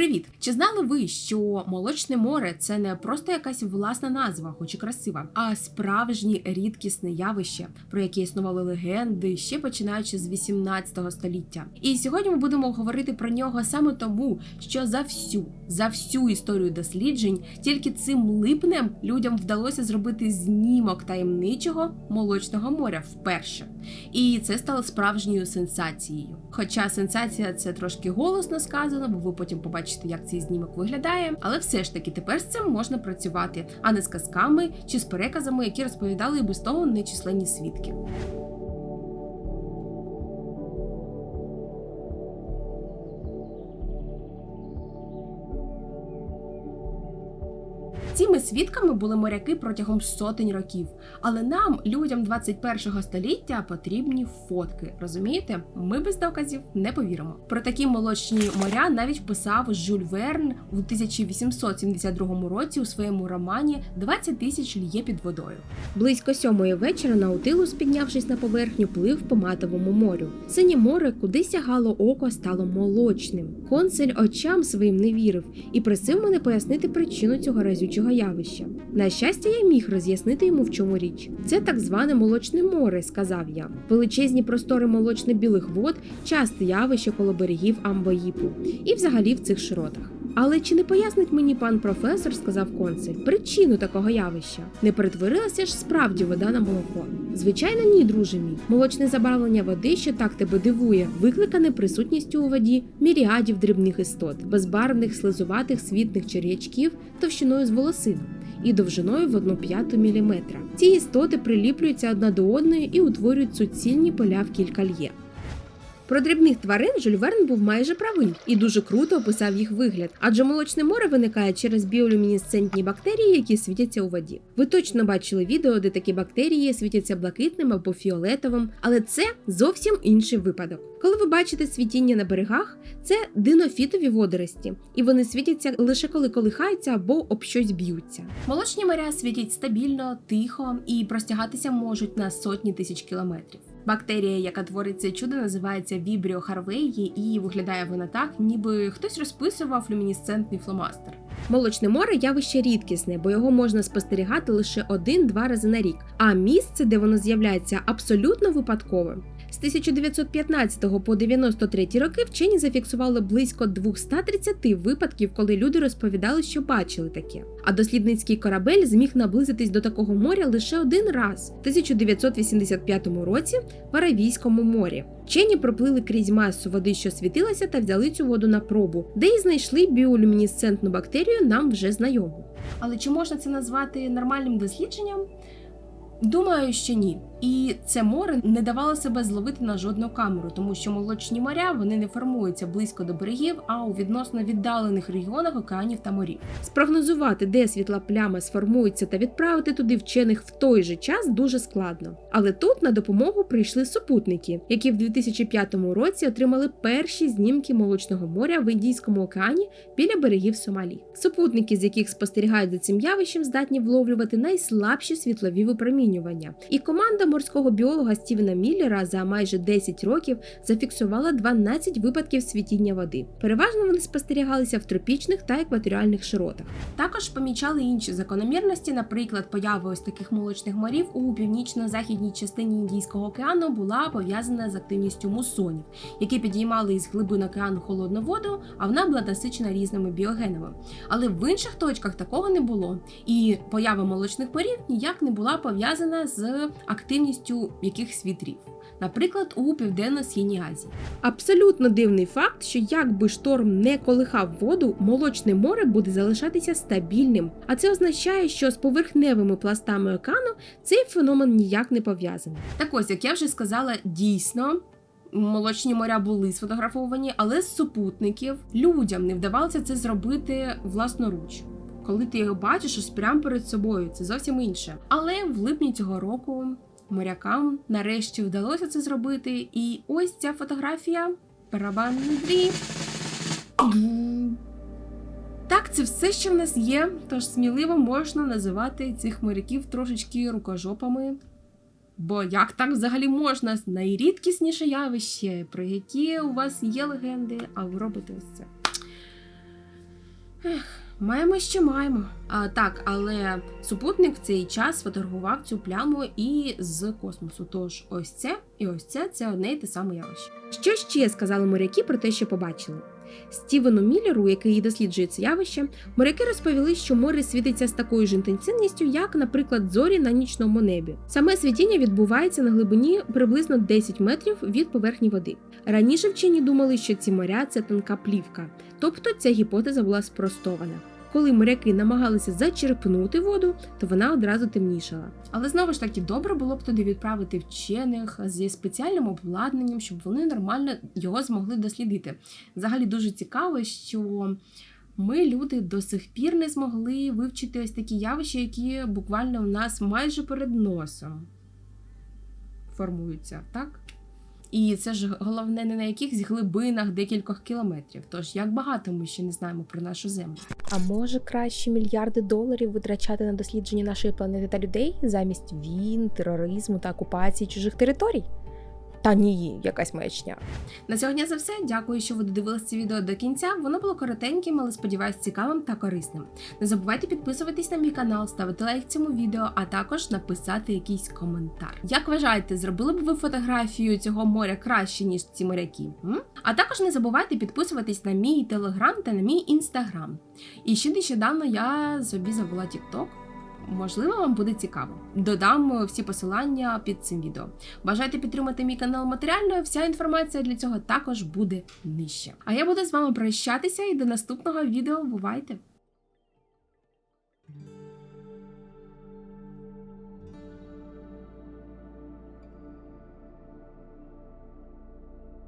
Привіт! Чи знали ви, що молочне море це не просто якась власна назва, хоч і красива, а справжнє рідкісне явище, про яке існували легенди ще починаючи з 18 століття. І сьогодні ми будемо говорити про нього саме тому, що за всю за всю історію досліджень тільки цим липнем людям вдалося зробити знімок таємничого молочного моря вперше. І це стало справжньою сенсацією. Хоча сенсація це трошки голосно сказано, бо ви потім побачите, як цей знімок виглядає. Але все ж таки тепер з цим можна працювати, а не з казками чи з переказами, які розповідали без того нечисленні свідки. Цими свідками були моряки протягом сотень років. Але нам, людям 21 століття, потрібні фотки. Розумієте? Ми без доказів не повіримо. Про такі молочні моря навіть писав Жюль Верн у 1872 році у своєму романі «20 тисяч льє під водою. Близько сьомої вечора Наутилус, піднявшись на поверхню, плив по матовому морю. Синє море, куди сягало око, стало молочним. Консель очам своїм не вірив і просив мене пояснити причину цього разючого явища. На щастя, я міг роз'яснити йому, в чому річ. Це так зване молочне море, сказав я. Величезні простори молочно-білих вод часте явище коло берегів Амбоїпу і взагалі в цих широтах. Але чи не пояснить мені пан професор, сказав консель, причину такого явища? Не перетворилася ж справді вода на молоко? Звичайно, ні, друже мій. Молочне забарвлення води, що так тебе дивує, викликане присутністю у воді міріадів дрібних істот, безбарвних слизуватих світних черв'ячків товщиною з волосину. І довжиною в одну п'яту міліметра. Ці істоти приліплюються одна до одної і утворюють суцільні поля в кілька льє. Про дрібних тварин Жюль Верн був майже правий і дуже круто описав їх вигляд, адже молочне море виникає через біолюмінесцентні бактерії, які світяться у воді. Ви точно бачили відео, де такі бактерії світяться блакитним або фіолетовим, але це зовсім інший випадок. Коли ви бачите світіння на берегах, це динофітові водорості, і вони світяться лише коли колихаються або об щось б'ються. Молочні моря світять стабільно, тихо і простягатися можуть на сотні тисяч кілометрів. Бактерія, яка творить це чудо, називається Vibrio harveyi і виглядає вона так, ніби хтось розписував люмінесцентний фломастер. Молочне море явище рідкісне, бо його можна спостерігати лише один-два рази на рік. А місце, де воно з'являється, абсолютно випадкове. З 1915 по 93 роки вчені зафіксували близько 230 випадків, коли люди розповідали, що бачили таке. А дослідницький корабель зміг наблизитись до такого моря лише один раз, в 1985 році в Аравійському морі. Вчені проплили крізь масу води, що світилася, та взяли цю воду на пробу, де й знайшли біолюмінесцентну бактерію, нам вже знайому. Але чи можна це назвати нормальним дослідженням? Думаю, що ні. І це море не давало себе зловити на жодну камеру, тому що молочні моря вони не формуються близько до берегів, а у відносно віддалених регіонах океанів та морів. Спрогнозувати, де світла пляма сформується та відправити туди вчених в той же час дуже складно. Але тут на допомогу прийшли супутники, які в 2005 році отримали перші знімки молочного моря в Індійському океані біля берегів Сомалі. Супутники, з яких спостерігають за цим явищем, здатні вловлювати найслабші світлові випромінювання. І команда морського біолога Стівена Міллера за майже 10 років зафіксувала 12 випадків світіння води. Переважно вони спостерігалися в тропічних та екваторіальних широтах. Також помічали інші закономірності, наприклад, поява ось таких молочних морів у північно-західній частині Індійського океану була пов'язана з активністю мусонів, які підіймали із глибин океану холодну воду, а вона була насичена різними біогенами. Але в інших точках такого не було, і поява молочних морів ніяк не була пов'язана з активністю якихось вітрів. Наприклад, у південно-східній Азії. Абсолютно дивний факт, що якби шторм не колихав воду, молочне море буде залишатися стабільним. А це означає, що з поверхневими пластами океану цей феномен ніяк не пов'язаний. Так ось, як я вже сказала, дійсно. Молочні моря були сфотографовані, але з супутників людям не вдавалося це зробити власноруч. Коли ти його бачиш ось прямо перед собою, це зовсім інше. Але в липні цього року морякам нарешті вдалося це зробити. І ось ця фотографія барабанний дріб. Так, це все, що в нас є, тож сміливо можна називати цих моряків трошечки рукожопами. Бо як так взагалі можна найрідкісніше явище, про які у вас є легенди, а ви робите ось це. Маємо, що маємо. А, так, але супутник в цей час фотографував цю пляму і з космосу. Тож ось це і ось це це одне й те саме явище. Що ще сказали моряки про те, що побачили? Стівену Міллеру, який досліджує це явище, моряки розповіли, що море світиться з такою ж інтенсивністю, як, наприклад, зорі на нічному небі. Саме світіння відбувається на глибині приблизно 10 метрів від поверхні води. Раніше вчені думали, що ці моря це тонка плівка, тобто ця гіпотеза була спростована. Коли моряки намагалися зачерпнути воду, то вона одразу темнішала. Але знову ж таки, добре було б туди відправити вчених зі спеціальним обладнанням, щоб вони нормально його змогли дослідити. Взагалі дуже цікаво, що ми, люди, до сих пір не змогли вивчити ось такі явища, які буквально у нас майже перед носом формуються, так? І це ж головне не на якихось глибинах декількох кілометрів. Тож як багато ми ще не знаємо про нашу землю. А може краще мільярди доларів витрачати на дослідження нашої планети та людей замість війн, тероризму та окупації чужих територій? Та ні, якась маячня. На сьогодні це все. Дякую, що ви додивилися це відео до кінця. Воно було коротеньким, але сподіваюсь, цікавим та корисним. Не забувайте підписуватись на мій канал, ставити лайк цьому відео, а також написати якийсь коментар. Як вважаєте, зробили б ви фотографію цього моря краще, ніж ці моряки? М? А також не забувайте підписуватись на мій телеграм та на мій інстаграм. І ще нещодавно я собі забула TikTok. Можливо, вам буде цікаво. Додам е, всі посилання під цим відео. Бажаєте підтримати мій канал матеріально, вся інформація для цього також буде нижче. А я буду з вами прощатися і до наступного відео. Бувайте!